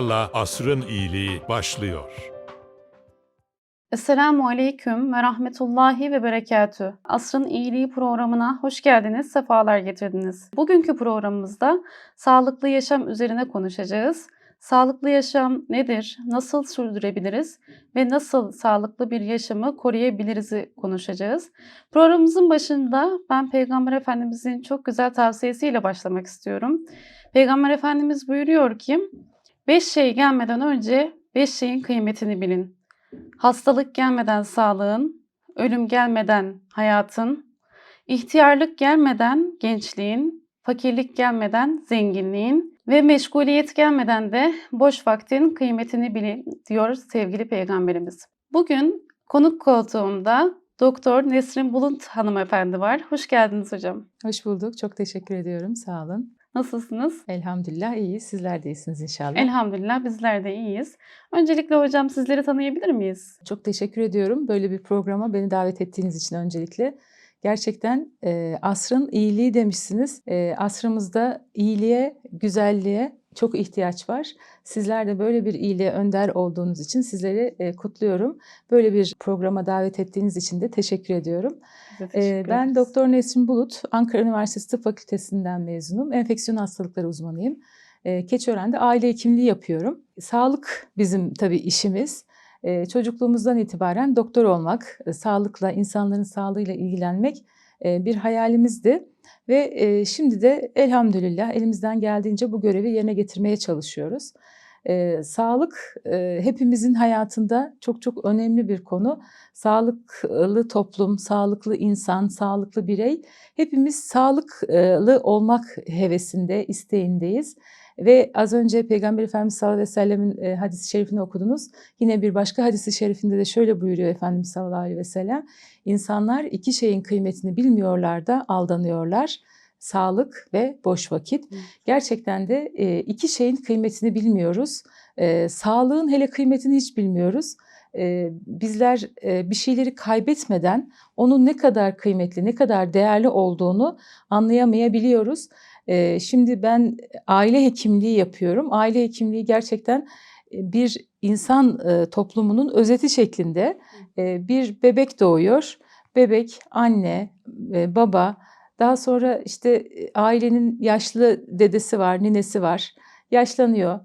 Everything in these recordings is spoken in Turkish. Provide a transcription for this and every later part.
Dualarla Asrın İyiliği başlıyor. Esselamu Aleyküm ve Rahmetullahi ve Berekatü. Asrın İyiliği programına hoş geldiniz, sefalar getirdiniz. Bugünkü programımızda sağlıklı yaşam üzerine konuşacağız. Sağlıklı yaşam nedir, nasıl sürdürebiliriz ve nasıl sağlıklı bir yaşamı koruyabiliriz'i konuşacağız. Programımızın başında ben Peygamber Efendimizin çok güzel tavsiyesiyle başlamak istiyorum. Peygamber Efendimiz buyuruyor ki, beş şey gelmeden önce beş şeyin kıymetini bilin. Hastalık gelmeden sağlığın, ölüm gelmeden hayatın, ihtiyarlık gelmeden gençliğin, fakirlik gelmeden zenginliğin ve meşguliyet gelmeden de boş vaktin kıymetini bilin diyor sevgili peygamberimiz. Bugün konuk koltuğumda Doktor Nesrin Bulut hanımefendi var. Hoş geldiniz hocam. Hoş bulduk. Çok teşekkür ediyorum. Sağ olun. Nasılsınız? Elhamdülillah iyiyiz. Sizler de iyisiniz inşallah. Elhamdülillah bizler de iyiyiz. Öncelikle hocam sizleri tanıyabilir miyiz? Çok teşekkür ediyorum böyle bir programa beni davet ettiğiniz için öncelikle. Gerçekten e, asrın iyiliği demişsiniz. E, asrımızda iyiliğe, güzelliğe çok ihtiyaç var. Sizler de böyle bir iyiliğe önder olduğunuz için sizleri e, kutluyorum. Böyle bir programa davet ettiğiniz için de teşekkür ediyorum. Ee, teşekkür Ben. Doktor Nesrin Bulut, Ankara Üniversitesi Tıp Fakültesinden mezunum. Enfeksiyon hastalıkları uzmanıyım. Ee, Keçiören'de aile hekimliği yapıyorum. Sağlık bizim tabii işimiz. Çocukluğumuzdan itibaren doktor olmak, e, sağlıkla, insanların sağlığıyla ilgilenmek e, bir hayalimizdi. Ve e, şimdi de elhamdülillah elimizden geldiğince bu görevi yerine getirmeye çalışıyoruz. Ee, sağlık e, hepimizin hayatında çok çok önemli bir konu. Sağlıklı toplum, sağlıklı insan, sağlıklı birey hepimiz sağlıklı olmak hevesinde, isteğindeyiz. Ve az önce Peygamber Efendimiz sallallahu aleyhi ve sellemin e, hadisi şerifini okudunuz. Yine bir başka hadisi şerifinde de şöyle buyuruyor Efendimiz sallallahu aleyhi ve sellem. İnsanlar iki şeyin kıymetini bilmiyorlar da aldanıyorlar. Sağlık ve boş vakit. Hı. Gerçekten de e, iki şeyin kıymetini bilmiyoruz. E, Sağlığın hele kıymetini hiç bilmiyoruz. E, Bizler bir şeyleri kaybetmeden onun ne kadar kıymetli, ne kadar değerli olduğunu anlayamayabiliyoruz. E, Şimdi ben aile hekimliği yapıyorum. Aile hekimliği gerçekten e, bir insan e, toplumunun özeti şeklinde E, bir bebek doğuyor. Bebek, anne, e, baba, daha sonra işte ailenin yaşlı dedesi var, ninesi var. Yaşlanıyor.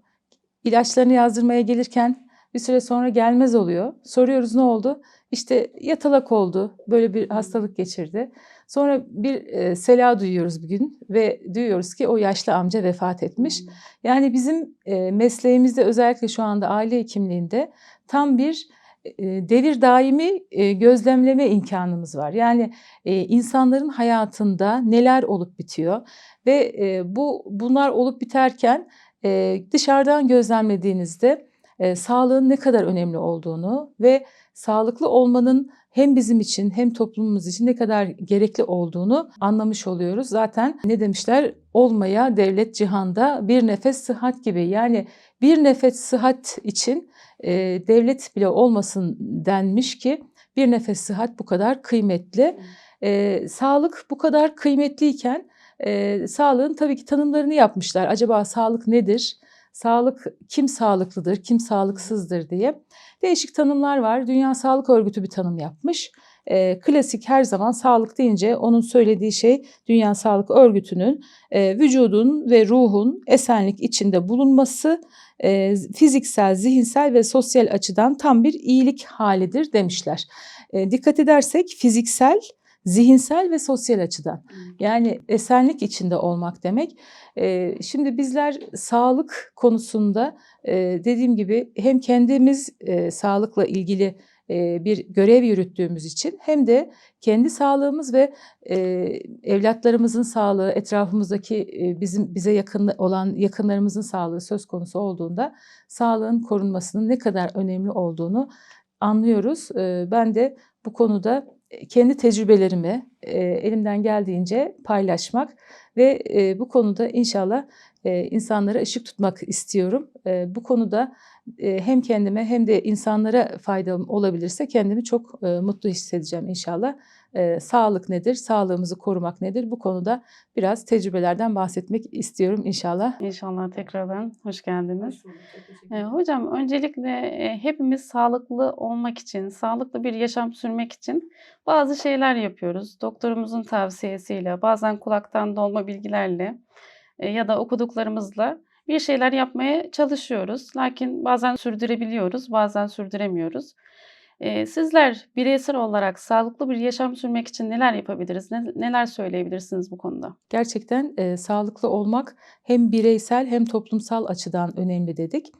İlaçlarını yazdırmaya gelirken bir süre sonra gelmez oluyor. Soruyoruz ne oldu? İşte yatalak oldu. Böyle bir hastalık geçirdi. Sonra bir e, sela duyuyoruz bir gün ve duyuyoruz ki o yaşlı amca vefat etmiş. Yani bizim e, mesleğimizde özellikle şu anda aile hekimliğinde tam bir e, devir daimi e, gözlemleme imkanımız var. Yani e, insanların hayatında neler olup bitiyor ve bu bunlar olup biterken dışarıdan gözlemlediğinizde sağlığın ne kadar önemli olduğunu ve sağlıklı olmanın hem bizim için hem toplumumuz için ne kadar gerekli olduğunu anlamış oluyoruz. Zaten ne demişler? Olmaya devlet cihanda bir nefes sıhhat gibi. Yani bir nefes sıhhat için e, devlet bile olmasın denmiş ki bir nefes sıhhat bu kadar kıymetli. E, sağlık bu kadar kıymetliyken e, sağlığın tabii ki tanımlarını yapmışlar. Acaba sağlık nedir? Sağlık kim sağlıklıdır, kim sağlıksızdır diye. Değişik tanımlar var. Dünya Sağlık Örgütü bir tanım yapmış. E, klasik her zaman sağlık deyince onun söylediği şey Dünya Sağlık Örgütü'nün e, vücudun ve ruhun esenlik içinde bulunması e, fiziksel, zihinsel ve sosyal açıdan tam bir iyilik halidir demişler. E, dikkat edersek fiziksel, zihinsel ve sosyal açıdan. Yani esenlik içinde olmak demek. Ee, Şimdi bizler sağlık konusunda e, dediğim gibi hem kendimiz e, sağlıkla ilgili e, bir görev yürüttüğümüz için hem de kendi sağlığımız ve evlatlarımızın sağlığı, etrafımızdaki bizim bize yakın olan yakınlarımızın sağlığı söz konusu olduğunda sağlığın korunmasının ne kadar önemli olduğunu anlıyoruz. E, Ben de bu konuda kendi tecrübelerimi e, elimden geldiğince paylaşmak ve e, bu konuda inşallah e, insanlara ışık tutmak istiyorum. Bu konuda hem kendime hem de insanlara faydam olabilirse kendimi çok mutlu hissedeceğim inşallah. E, sağlık nedir, sağlığımızı korumak nedir bu konuda biraz tecrübelerden bahsetmek istiyorum inşallah. İnşallah tekrardan hoş geldiniz. Ee, hocam öncelikle e, hepimiz sağlıklı olmak için, sağlıklı bir yaşam sürmek için bazı şeyler yapıyoruz. Doktorumuzun tavsiyesiyle, bazen kulaktan dolma bilgilerle e, ya da okuduklarımızla bir şeyler yapmaya çalışıyoruz. Lakin bazen sürdürebiliyoruz, bazen sürdüremiyoruz. Sizler bireysel olarak sağlıklı bir yaşam sürmek için neler yapabiliriz? Ne- neler söyleyebilirsiniz bu konuda? Gerçekten e, sağlıklı olmak hem bireysel hem toplumsal açıdan önemli dedik.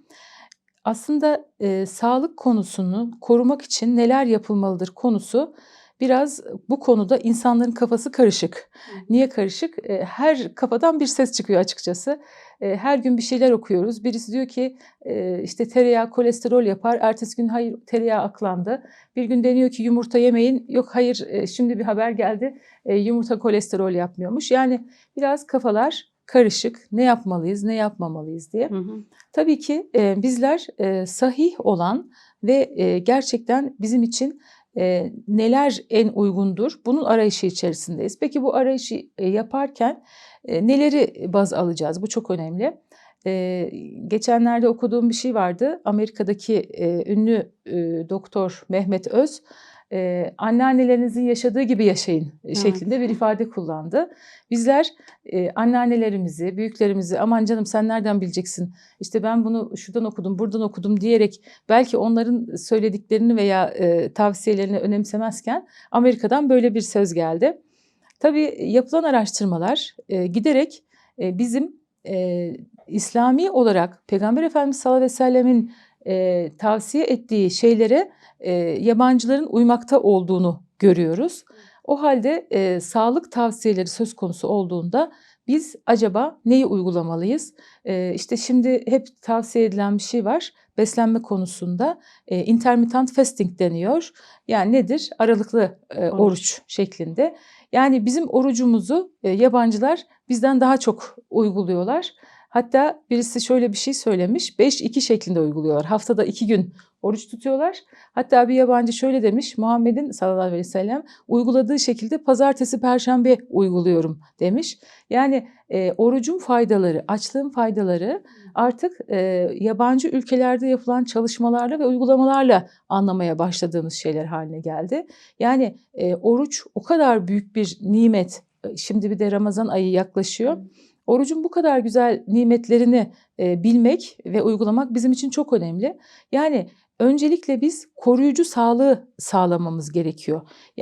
Aslında e, sağlık konusunu korumak için neler yapılmalıdır konusu biraz bu konuda insanların kafası karışık. Niye karışık? E, her kafadan bir ses çıkıyor açıkçası. E, her gün bir şeyler okuyoruz. Birisi diyor ki e, işte tereyağı kolesterol yapar. Ertesi gün hayır tereyağı aklandı. Bir gün deniyor ki yumurta yemeyin. Yok hayır şimdi bir haber geldi. Yumurta kolesterol yapmıyormuş. Yani biraz kafalar karışık. Ne yapmalıyız, ne yapmamalıyız diye. Hı hı. Tabii ki e, bizler e, sahih olan ve e, gerçekten bizim için e, neler en uygundur bunun arayışı içerisindeyiz. Peki bu arayışı yaparken e, neleri baz alacağız? Bu çok önemli. E, geçenlerde okuduğum bir şey vardı. Amerika'daki e, ünlü e, doktor Mehmet Öz, e, anneannelerinizin yaşadığı gibi yaşayın Evet. şeklinde bir ifade kullandı. Bizler e, anneannelerimizi, büyüklerimizi aman canım sen nereden bileceksin? İşte ben bunu şuradan okudum, buradan okudum diyerek belki onların söylediklerini veya e, tavsiyelerini önemsemezken Amerika'dan böyle bir söz geldi. Tabii yapılan araştırmalar e, giderek e, bizim e, İslami olarak Peygamber Efendimiz sallallahu aleyhi ve sellemin e, tavsiye ettiği şeylere e, yabancıların uymakta olduğunu görüyoruz. O halde e, sağlık tavsiyeleri söz konusu olduğunda biz acaba neyi uygulamalıyız? E, işte şimdi hep tavsiye edilen bir şey var. Beslenme konusunda e, intermittent fasting deniyor. Yani nedir? Aralıklı e, Oruç. oruç şeklinde. Yani bizim orucumuzu e, yabancılar bizden daha çok uyguluyorlar. Hatta birisi şöyle bir şey söylemiş. 5-2 şeklinde uyguluyorlar. Haftada 2 gün oruç tutuyorlar. Hatta bir yabancı şöyle demiş. Muhammed'in sallallahu aleyhi ve sellem uyguladığı şekilde pazartesi perşembe uyguluyorum demiş. Yani e, orucun faydaları, açlığın faydaları artık e, yabancı ülkelerde yapılan çalışmalarla ve uygulamalarla anlamaya başladığımız şeyler haline geldi. Yani e, oruç o kadar büyük bir nimet. E, Şimdi bir de Ramazan ayı yaklaşıyor. Orucun bu kadar güzel nimetlerini e, bilmek ve uygulamak bizim için çok önemli. Yani öncelikle biz koruyucu sağlığı sağlamamız gerekiyor.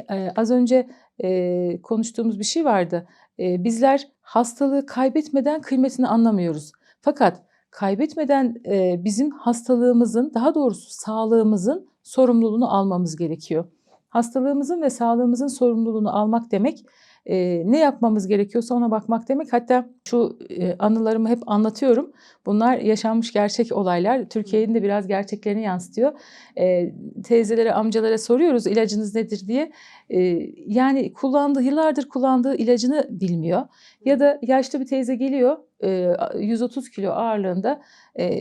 E, az önce e, konuştuğumuz bir şey vardı. E, bizler hastalığı kaybetmeden kıymetini anlamıyoruz. Fakat kaybetmeden e, bizim hastalığımızın, daha doğrusu sağlığımızın sorumluluğunu almamız gerekiyor. Hastalığımızın ve sağlığımızın sorumluluğunu almak demek e, ne yapmamız gerekiyorsa ona bakmak demek. Hatta şu e, anılarımı hep anlatıyorum. Bunlar yaşanmış gerçek olaylar. Türkiye'nin de biraz gerçeklerini yansıtıyor. E, teyzelere, amcalara soruyoruz ilacınız nedir diye. E, yani kullandığı, yıllardır kullandığı ilacını bilmiyor. Ya da yaşlı bir teyze geliyor e, 130 kilo ağırlığında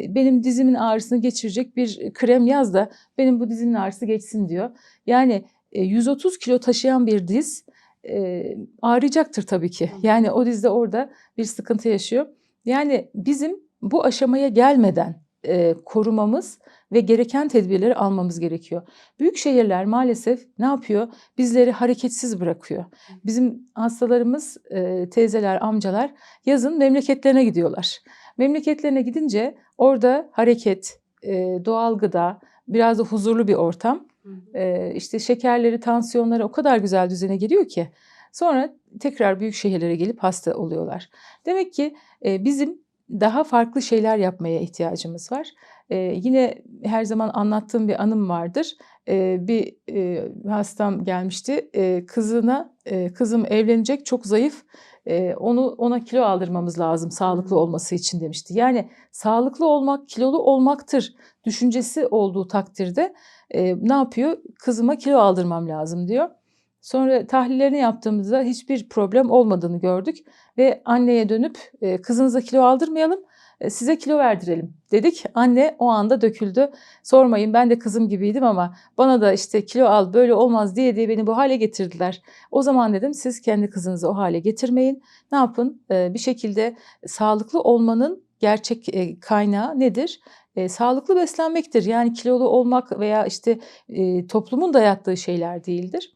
benim dizimin ağrısını geçirecek bir krem yaz da benim bu dizimin ağrısı geçsin diyor. Yani e, 130 kilo taşıyan bir diz e, ağrıyacaktır tabii ki. Yani o dizde orada bir sıkıntı yaşıyor. Yani bizim bu aşamaya gelmeden e, korumamız ve gereken tedbirleri almamız gerekiyor. Büyük şehirler maalesef ne yapıyor? Bizleri hareketsiz bırakıyor. Bizim hastalarımız, e, teyzeler, amcalar yazın memleketlerine gidiyorlar. Memleketlerine gidince orada hareket, e, doğal gıda, biraz da huzurlu bir ortam. E, işte şekerleri, tansiyonları o kadar güzel düzene giriyor ki sonra tekrar büyük şehirlere gelip hasta oluyorlar. Demek ki e, bizim daha farklı şeyler yapmaya ihtiyacımız var. E, yine her zaman anlattığım bir anım vardır. E, bir e, hastam gelmişti. E, kızına, e, kızım evlenecek çok zayıf. E, onu ona kilo aldırmamız lazım sağlıklı olması için demişti. Yani sağlıklı olmak kilolu olmaktır düşüncesi olduğu takdirde e, ne yapıyor? Kızıma kilo aldırmam lazım diyor. Sonra tahlillerini yaptığımızda hiçbir problem olmadığını gördük ve anneye dönüp e, kızınıza kilo aldırmayalım, size kilo verdirelim dedik. Anne o anda döküldü. Sormayın ben de kızım gibiydim ama bana da işte kilo al böyle olmaz diye diye beni bu hale getirdiler. O zaman dedim siz kendi kızınızı o hale getirmeyin. Ne yapın? Bir şekilde sağlıklı olmanın gerçek kaynağı nedir? E, sağlıklı beslenmektir. Yani kilolu olmak veya işte e, toplumun dayattığı şeyler değildir.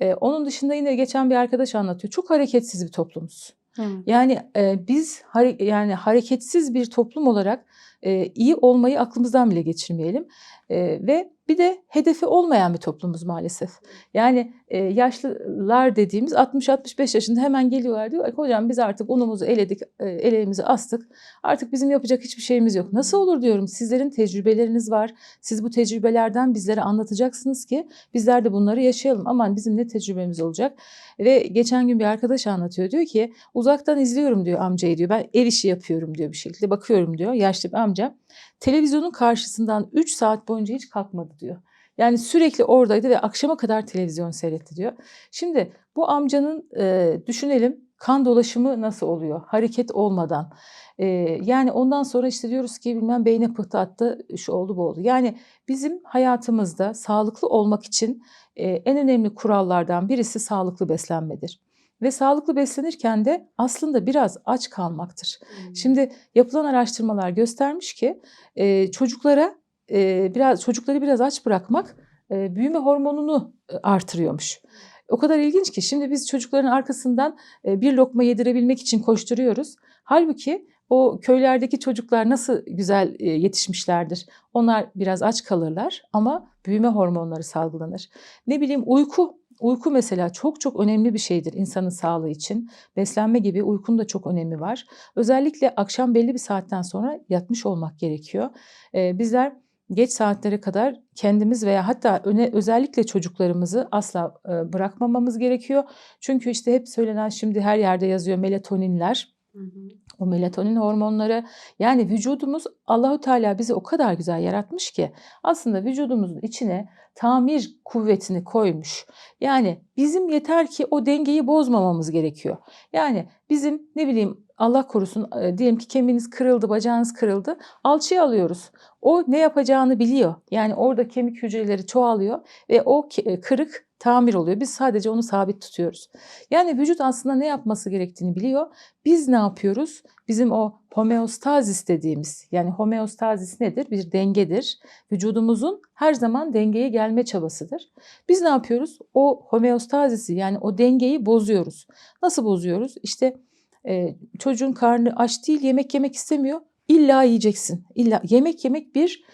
E, onun dışında yine geçen bir arkadaş anlatıyor. Çok hareketsiz bir toplumuz. Hı. Yani e, biz hare- yani hareketsiz bir toplum olarak e, iyi olmayı aklımızdan bile geçirmeyelim. E, ve bir de hedefi olmayan bir toplumuz maalesef. Yani e, yaşlılar dediğimiz 60-65 yaşında hemen geliyorlar diyor. "Ay Hocam biz artık unumuzu eledik, e, eleğimizi astık. Artık bizim yapacak hiçbir şeyimiz yok. Nasıl olur diyorum. Sizlerin tecrübeleriniz var. Siz bu tecrübelerden bizlere anlatacaksınız ki bizler de bunları yaşayalım. Aman bizim ne tecrübemiz olacak. Ve geçen gün bir arkadaş anlatıyor. Diyor ki uzaktan izliyorum diyor amcayı diyor. Ben ev işi yapıyorum diyor bir şekilde. Bakıyorum diyor yaşlı bir amca. Televizyonun karşısından 3 saat boyunca hiç kalkmadı diyor. Yani sürekli oradaydı ve akşama kadar televizyon seyretti diyor. Şimdi bu amcanın e, düşünelim kan dolaşımı nasıl oluyor hareket olmadan. E, yani ondan sonra işte diyoruz ki bilmem beyne pıhtı attı şu oldu bu oldu. Yani bizim hayatımızda sağlıklı olmak için e, en önemli kurallardan birisi sağlıklı beslenmedir. Ve sağlıklı beslenirken de aslında biraz aç kalmaktır. Şimdi yapılan araştırmalar göstermiş ki e, çocuklara e, biraz çocukları biraz aç bırakmak e, büyüme hormonunu e, artırıyormuş. O kadar ilginç ki şimdi biz çocukların arkasından e, bir lokma yedirebilmek için koşturuyoruz. Halbuki o köylerdeki çocuklar nasıl güzel e, yetişmişlerdir. Onlar biraz aç kalırlar ama büyüme hormonları salgılanır. Ne bileyim uyku Uyku mesela çok çok önemli bir şeydir insanın sağlığı için. Beslenme gibi uykunun da çok önemi var. Özellikle akşam belli bir saatten sonra yatmış olmak gerekiyor. Ee, bizler geç saatlere kadar kendimiz veya hatta öne, özellikle çocuklarımızı asla e, bırakmamamız gerekiyor. Çünkü işte hep söylenen şimdi her yerde yazıyor melatoninler. O melatonin hormonları yani vücudumuz Allahu Teala bizi o kadar güzel yaratmış ki aslında vücudumuzun içine tamir kuvvetini koymuş. Yani bizim yeter ki o dengeyi bozmamamız gerekiyor. Yani bizim ne bileyim Allah korusun e, diyelim ki kemiğiniz kırıldı, bacağınız kırıldı. Alçıya alıyoruz. O ne yapacağını biliyor. Yani orada kemik hücreleri çoğalıyor ve o e, kırık tamir oluyor. Biz sadece onu sabit tutuyoruz. Yani vücut aslında ne yapması gerektiğini biliyor. Biz ne yapıyoruz? Bizim o homeostazis dediğimiz yani homeostazis nedir? Bir dengedir. Vücudumuzun her zaman dengeye gelme çabasıdır. Biz ne yapıyoruz? O homeostazisi yani o dengeyi bozuyoruz. Nasıl bozuyoruz? İşte e, çocuğun karnı aç değil yemek yemek istemiyor. İlla yiyeceksin. İlla yemek yemek bir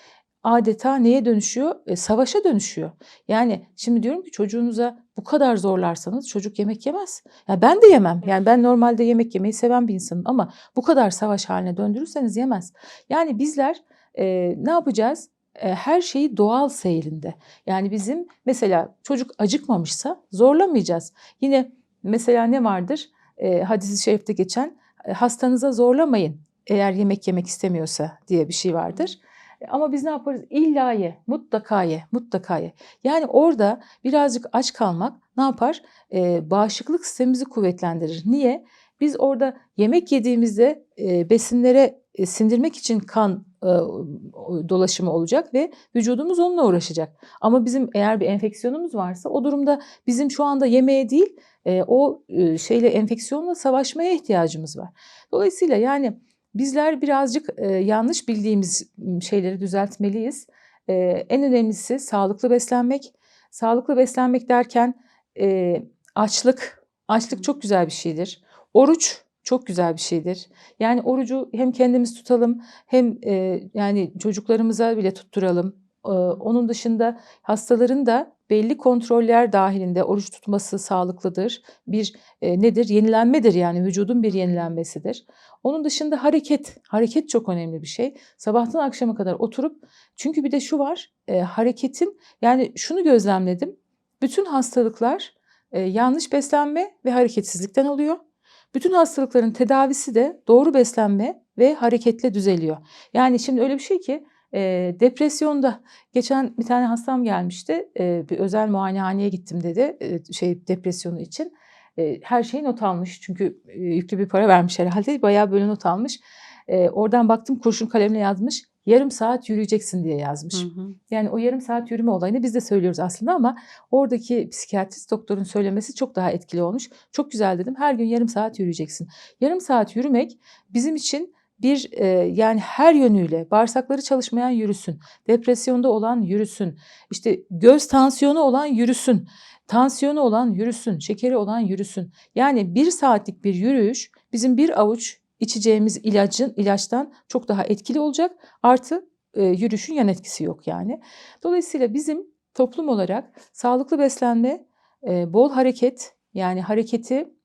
adeta neye dönüşüyor? E, savaşa dönüşüyor. Yani şimdi diyorum ki çocuğunuza bu kadar zorlarsanız çocuk yemek yemez. Ya ben de yemem. Yani ben normalde yemek yemeyi seven bir insanım ama bu kadar savaş haline döndürürseniz yemez. Yani bizler e, ne yapacağız? E, her şeyi doğal seyrinde. Yani bizim mesela çocuk acıkmamışsa zorlamayacağız. Yine mesela ne vardır? E, hadis-i şerifte geçen hastanıza zorlamayın eğer yemek yemek istemiyorsa diye bir şey vardır. E, Ama biz ne yaparız? İlla ye, mutlaka ye, mutlaka ye. Yani orada birazcık aç kalmak ne yapar? Ee, bağışıklık sistemimizi kuvvetlendirir. Niye? Biz orada yemek yediğimizde e, besinlere e, sindirmek için kan e, dolaşımı olacak ve vücudumuz onunla uğraşacak. Ama bizim eğer bir enfeksiyonumuz varsa o durumda bizim şu anda yemeğe değil e, o e, şeyle enfeksiyonla savaşmaya ihtiyacımız var. Dolayısıyla yani bizler birazcık e, yanlış bildiğimiz şeyleri düzeltmeliyiz. E, en önemlisi sağlıklı beslenmek. Sağlıklı beslenmek derken e, açlık, açlık çok güzel bir şeydir. Oruç çok güzel bir şeydir. Yani orucu hem kendimiz tutalım hem e, yani çocuklarımıza bile tutturalım. Onun dışında hastaların da belli kontroller dahilinde oruç tutması sağlıklıdır. Bir e, nedir? Yenilenmedir yani vücudun bir yenilenmesidir. Onun dışında hareket. Hareket çok önemli bir şey. Sabahtan akşama kadar oturup çünkü bir de şu var. e, hareketin yani şunu gözlemledim. Bütün hastalıklar e, yanlış beslenme ve hareketsizlikten oluyor. Bütün hastalıkların tedavisi de doğru beslenme ve hareketle düzeliyor. Yani şimdi öyle bir şey ki e, depresyonda geçen bir tane hastam gelmişti. E, bir özel muayenehaneye gittim dedi e, şey depresyonu için. E, her şeyi not almış çünkü e, yüklü bir para vermiş herhalde. Bayağı böyle not almış. e, oradan baktım kurşun kalemle yazmış. Yarım saat yürüyeceksin diye yazmış. Hı hı. Yani o yarım saat yürüme olayını biz de söylüyoruz aslında ama oradaki psikiyatrist doktorun söylemesi çok daha etkili olmuş. Çok güzel dedim. Her gün yarım saat yürüyeceksin. Yarım saat yürümek bizim için bir e, yani her yönüyle bağırsakları çalışmayan yürüsün, depresyonda olan yürüsün, işte göz tansiyonu olan yürüsün, tansiyonu olan yürüsün, şekeri olan yürüsün. Yani bir saatlik bir yürüyüş bizim bir avuç içeceğimiz ilacın ilaçtan çok daha etkili olacak. Artı e, yürüyüşün yan etkisi yok yani. Dolayısıyla bizim toplum olarak sağlıklı beslenme, e, bol hareket yani hareketi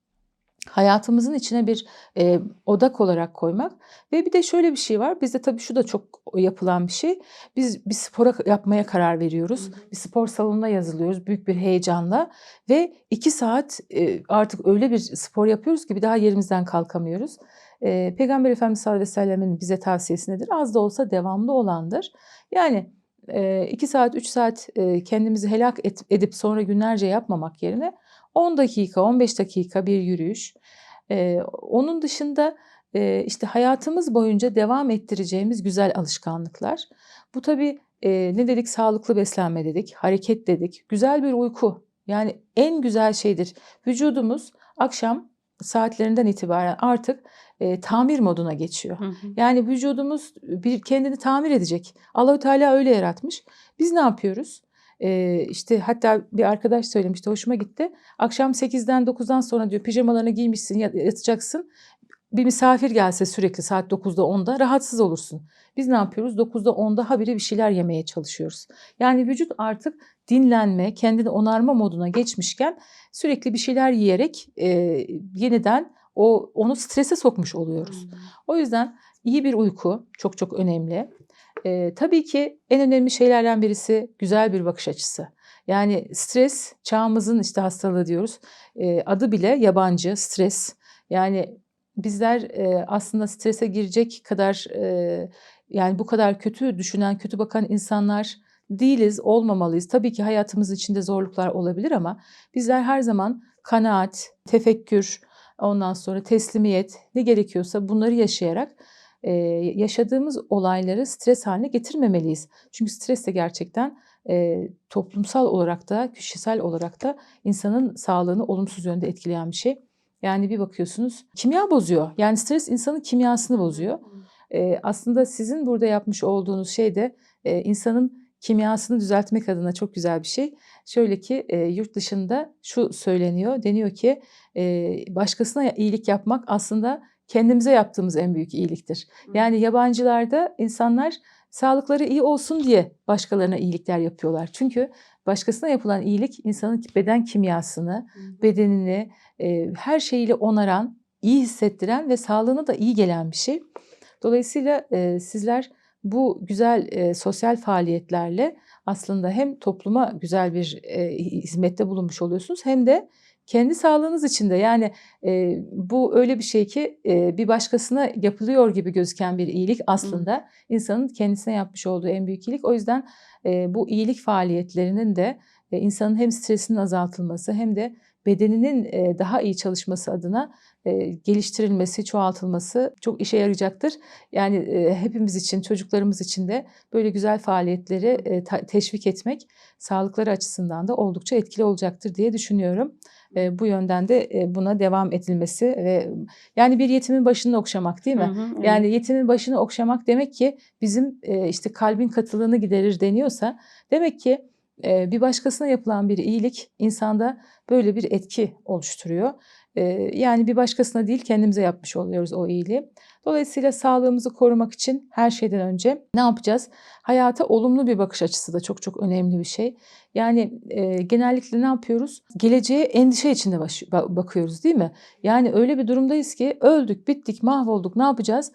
hayatımızın içine bir e, odak olarak koymak ve bir de şöyle bir şey var. Bizde tabii şu da çok yapılan bir şey. Biz bir spora yapmaya karar veriyoruz. Bir spor salonuna yazılıyoruz büyük bir heyecanla ve iki saat e, artık öyle bir spor yapıyoruz ki bir daha yerimizden kalkamıyoruz. E, Peygamber Efendimiz sallallahu aleyhi ve sellemin bize tavsiyesi nedir? Az da olsa devamlı olandır. Yani e, iki saat, üç saat e, kendimizi helak edip sonra günlerce yapmamak yerine 10 dakika, 15 dakika bir yürüyüş. E, onun dışında e, işte hayatımız boyunca devam ettireceğimiz güzel alışkanlıklar. Bu tabii e, ne dedik? Sağlıklı beslenme dedik, hareket dedik, güzel bir uyku. Yani en güzel şeydir. Vücudumuz akşam saatlerinden itibaren artık e, tamir moduna geçiyor. Hı hı. Yani vücudumuz bir kendini tamir edecek. Allahü Teala öyle yaratmış. Biz ne yapıyoruz? Ee, işte hatta bir arkadaş söylemişti hoşuma gitti. Akşam 8'den 9'dan sonra diyor pijamalarını giymişsin yat- yatacaksın. Bir misafir gelse sürekli saat 9'da 10'da rahatsız olursun. Biz ne yapıyoruz? 9'da 10'da habire bir şeyler yemeye çalışıyoruz. Yani vücut artık dinlenme, kendini onarma moduna geçmişken sürekli bir şeyler yiyerek e, yeniden o onu strese sokmuş oluyoruz. O yüzden iyi bir uyku çok çok önemli. Ee, tabii ki en önemli şeylerden birisi güzel bir bakış açısı. Yani stres çağımızın işte hastalığı diyoruz. Ee, adı bile yabancı stres. Yani bizler e, aslında strese girecek kadar e, yani bu kadar kötü düşünen, kötü bakan insanlar değiliz, olmamalıyız. Tabii ki hayatımız içinde zorluklar olabilir ama bizler her zaman kanaat, tefekkür, ondan sonra teslimiyet ne gerekiyorsa bunları yaşayarak e, yaşadığımız olayları stres haline getirmemeliyiz. Çünkü stres de gerçekten e, toplumsal olarak da kişisel olarak da insanın sağlığını olumsuz yönde etkileyen bir şey. Yani bir bakıyorsunuz kimya bozuyor. Yani stres insanın kimyasını bozuyor. E, aslında sizin burada yapmış olduğunuz şey de e, insanın kimyasını düzeltmek adına çok güzel bir şey. Şöyle ki e, yurt dışında şu söyleniyor. Deniyor ki e, başkasına iyilik yapmak aslında kendimize yaptığımız en büyük iyiliktir. Yani yabancılarda insanlar sağlıkları iyi olsun diye başkalarına iyilikler yapıyorlar. Çünkü başkasına yapılan iyilik insanın beden kimyasını, bedenini e, her şeyiyle onaran, iyi hissettiren ve sağlığına da iyi gelen bir şey. Dolayısıyla e, sizler bu güzel e, sosyal faaliyetlerle aslında hem topluma güzel bir e, hizmette bulunmuş oluyorsunuz hem de kendi sağlığınız için de yani e, bu öyle bir şey ki e, bir başkasına yapılıyor gibi gözüken bir iyilik aslında insanın kendisine yapmış olduğu en büyük iyilik. O yüzden e, bu iyilik faaliyetlerinin de e, insanın hem stresinin azaltılması hem de bedeninin e, daha iyi çalışması adına e, geliştirilmesi, çoğaltılması çok işe yarayacaktır. Yani e, hepimiz için, çocuklarımız için de böyle güzel faaliyetleri e, teşvik etmek sağlıkları açısından da oldukça etkili olacaktır diye düşünüyorum. E, bu yönden de e, buna devam edilmesi ve yani bir yetimin başını okşamak değil mi? Hı hı, evet. Yani yetimin başını okşamak demek ki bizim e, işte kalbin katılığını giderir deniyorsa demek ki e, bir başkasına yapılan bir iyilik insanda böyle bir etki oluşturuyor. Yani bir başkasına değil kendimize yapmış oluyoruz o iyiliği. Dolayısıyla sağlığımızı korumak için her şeyden önce ne yapacağız? Hayata olumlu bir bakış açısı da çok çok önemli bir şey. Yani e, genellikle ne yapıyoruz? Geleceğe endişe içinde baş- ba- bakıyoruz değil mi? Yani öyle bir durumdayız ki öldük, bittik, mahvolduk ne yapacağız?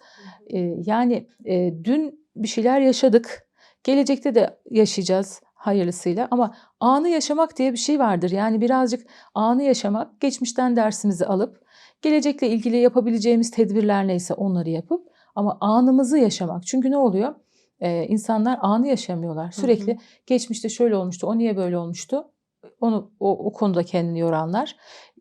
E, yani e, dün bir şeyler yaşadık. Gelecekte de yaşayacağız hayırlısıyla ama anı yaşamak diye bir şey vardır. Yani birazcık anı yaşamak, geçmişten dersimizi alıp gelecekle ilgili yapabileceğimiz tedbirler neyse onları yapıp ama anımızı yaşamak. Çünkü ne oluyor? Ee, insanlar anı yaşamıyorlar. Sürekli geçmişte şöyle olmuştu, o niye böyle olmuştu? Onu o, o konuda kendini yoranlar.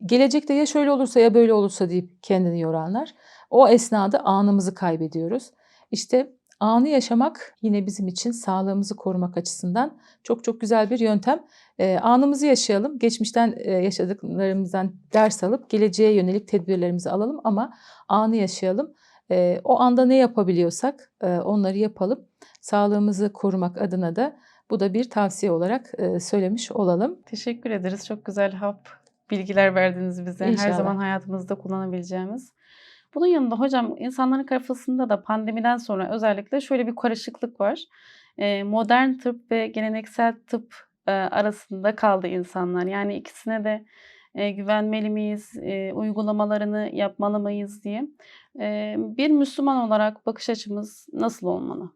gelecekte ya şöyle olursa ya böyle olursa deyip kendini yoranlar. O esnada anımızı kaybediyoruz. İşte anı yaşamak yine bizim için sağlığımızı korumak açısından çok çok güzel bir yöntem. Ee, anımızı yaşayalım, geçmişten e, yaşadıklarımızdan ders alıp geleceğe yönelik tedbirlerimizi alalım ama anı yaşayalım. Ee, o anda ne yapabiliyorsak e, onları yapalım. Sağlığımızı korumak adına da bu da bir tavsiye olarak e, söylemiş olalım. Teşekkür ederiz. Çok güzel hap bilgiler verdiniz bize. Her İnşallah. zaman hayatımızda kullanabileceğimiz. Bunun yanında hocam insanların kafasında da pandemiden sonra özellikle şöyle bir karışıklık var. Ee, modern tıp ve geleneksel tıp e, arasında kaldı insanlar. Yani ikisine de e, güvenmeli miyiz, e, uygulamalarını yapmalı mıyız diye. E, bir Müslüman olarak bakış açımız nasıl olmalı?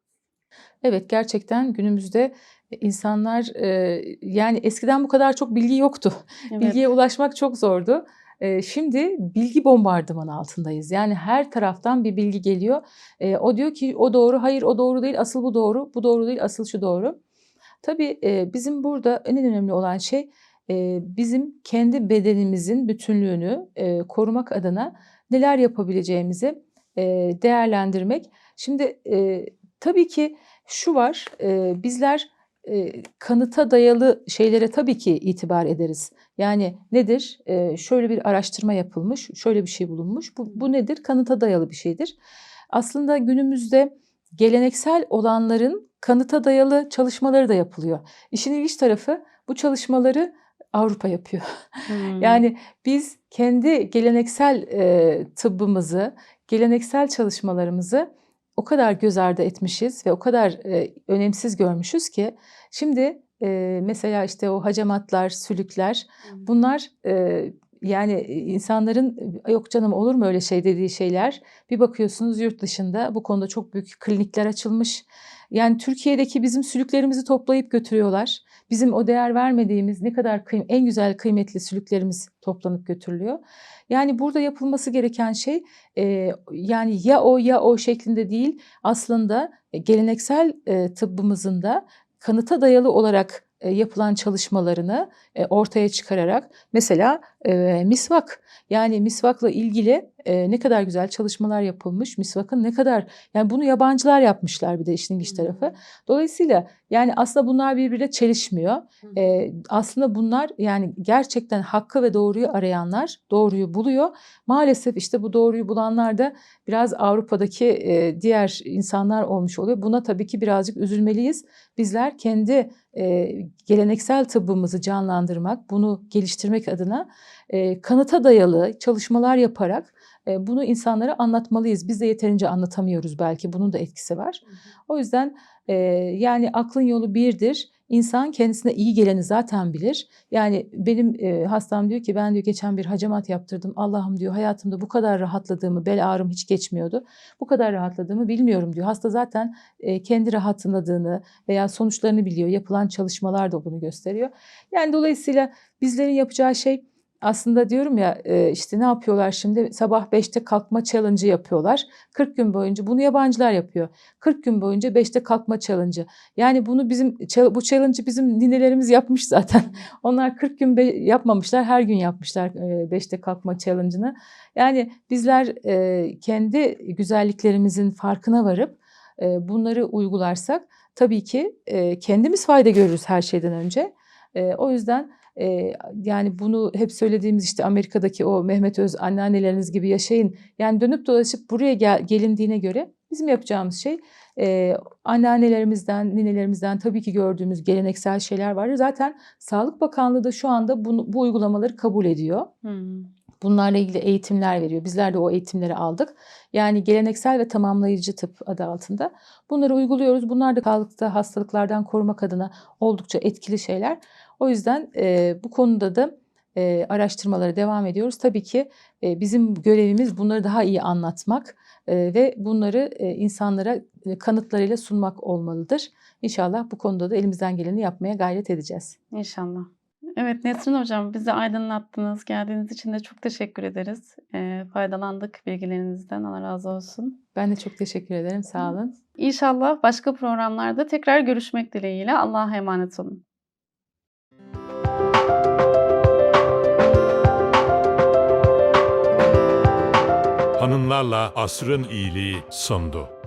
Evet gerçekten günümüzde insanlar e, yani eskiden bu kadar çok bilgi yoktu. Evet. Bilgiye ulaşmak çok zordu. Şimdi bilgi bombardımanı altındayız. Yani her taraftan bir bilgi geliyor. O diyor ki o doğru, hayır o doğru değil, asıl bu doğru, bu doğru değil, asıl şu doğru. Tabii bizim burada en önemli olan şey bizim kendi bedenimizin bütünlüğünü korumak adına neler yapabileceğimizi değerlendirmek. Şimdi tabii ki şu var, bizler e, kanıta dayalı şeylere tabii ki itibar ederiz. Yani nedir? E, şöyle bir araştırma yapılmış, şöyle bir şey bulunmuş. Bu, bu nedir? Kanıta dayalı bir şeydir. Aslında günümüzde geleneksel olanların kanıta dayalı çalışmaları da yapılıyor. İşin ilginç tarafı bu çalışmaları Avrupa yapıyor. Hmm. Yani biz kendi geleneksel e, tıbbımızı, geleneksel çalışmalarımızı o kadar göz ardı etmişiz ve o kadar e, önemsiz görmüşüz ki şimdi e, mesela işte o hacamatlar, sülükler bunlar e, yani insanların yok canım olur mu öyle şey dediği şeyler. Bir bakıyorsunuz yurt dışında bu konuda çok büyük klinikler açılmış. Yani Türkiye'deki bizim sülüklerimizi toplayıp götürüyorlar. Bizim o değer vermediğimiz ne kadar kıym- en güzel kıymetli sülüklerimiz toplanıp götürülüyor. Yani burada yapılması gereken şey e, yani ya o ya o şeklinde değil aslında e, geleneksel e, tıbbımızın da kanıta dayalı olarak e, yapılan çalışmalarını e, ortaya çıkararak mesela e, misvak yani misvakla ilgili e, ne kadar güzel çalışmalar yapılmış misvakın ne kadar yani bunu yabancılar yapmışlar bir de işin ilginç tarafı. Dolayısıyla yani aslında bunlar birbiriyle çelişmiyor. E, aslında bunlar yani gerçekten hakkı ve doğruyu arayanlar doğruyu buluyor. Maalesef işte bu doğruyu bulanlar da biraz Avrupa'daki e, diğer insanlar olmuş oluyor. Buna tabii ki birazcık üzülmeliyiz. Bizler kendi e, geleneksel tıbbımızı canlandırmak, bunu geliştirmek adına e, kanıta dayalı çalışmalar yaparak e, bunu insanlara anlatmalıyız. Biz de yeterince anlatamıyoruz belki. Bunun da etkisi var. O yüzden e, yani aklın yolu birdir. İnsan kendisine iyi geleni zaten bilir. Yani benim e, hastam diyor ki ben diyor geçen bir hacamat yaptırdım. Allah'ım diyor hayatımda bu kadar rahatladığımı, bel ağrım hiç geçmiyordu. Bu kadar rahatladığımı bilmiyorum diyor. Hasta zaten e, kendi rahatladığını veya sonuçlarını biliyor. Yapılan çalışmalar da bunu gösteriyor. Yani dolayısıyla bizlerin yapacağı şey aslında diyorum ya e, işte ne yapıyorlar şimdi sabah 5'te kalkma challenge yapıyorlar. 40 gün boyunca bunu yabancılar yapıyor. 40 gün boyunca 5'te kalkma challenge. Yani bunu bizim bu challenge bizim ninelerimiz yapmış zaten. Onlar 40 gün yapmamışlar her gün yapmışlar 5'te kalkma challenge'ını. Yani bizler e, kendi güzelliklerimizin farkına varıp e, bunları uygularsak tabii ki e, kendimiz fayda görürüz her şeyden önce. E, o yüzden e, yani bunu hep söylediğimiz işte Amerika'daki o Mehmet Öz anneanneleriniz gibi yaşayın. Yani dönüp dolaşıp buraya gel, gelindiğine göre bizim yapacağımız şey e, anneannelerimizden, ninelerimizden tabii ki gördüğümüz geleneksel şeyler var. Zaten Sağlık Bakanlığı da şu anda bunu, bu uygulamaları kabul ediyor. Hmm. Bunlarla ilgili eğitimler veriyor. Bizler de o eğitimleri aldık. Yani geleneksel ve tamamlayıcı tıp adı altında. Bunları uyguluyoruz. Bunlar da sağlıkta hastalıklardan korumak adına oldukça etkili şeyler. O yüzden e, bu konuda da e, araştırmalara devam ediyoruz. Tabii ki e, bizim görevimiz bunları daha iyi anlatmak e, ve bunları e, insanlara e, kanıtlarıyla sunmak olmalıdır. İnşallah bu konuda da elimizden geleni yapmaya gayret edeceğiz. İnşallah. Evet Nesrin Hocam bizi aydınlattınız. Geldiğiniz için de çok teşekkür ederiz. E, faydalandık bilgilerinizden. Allah razı olsun. Ben de çok teşekkür ederim. Sağ olun. İnşallah başka programlarda tekrar görüşmek dileğiyle. Allah'a emanet olun. Hanımlarla Asrın iyiliği sundu.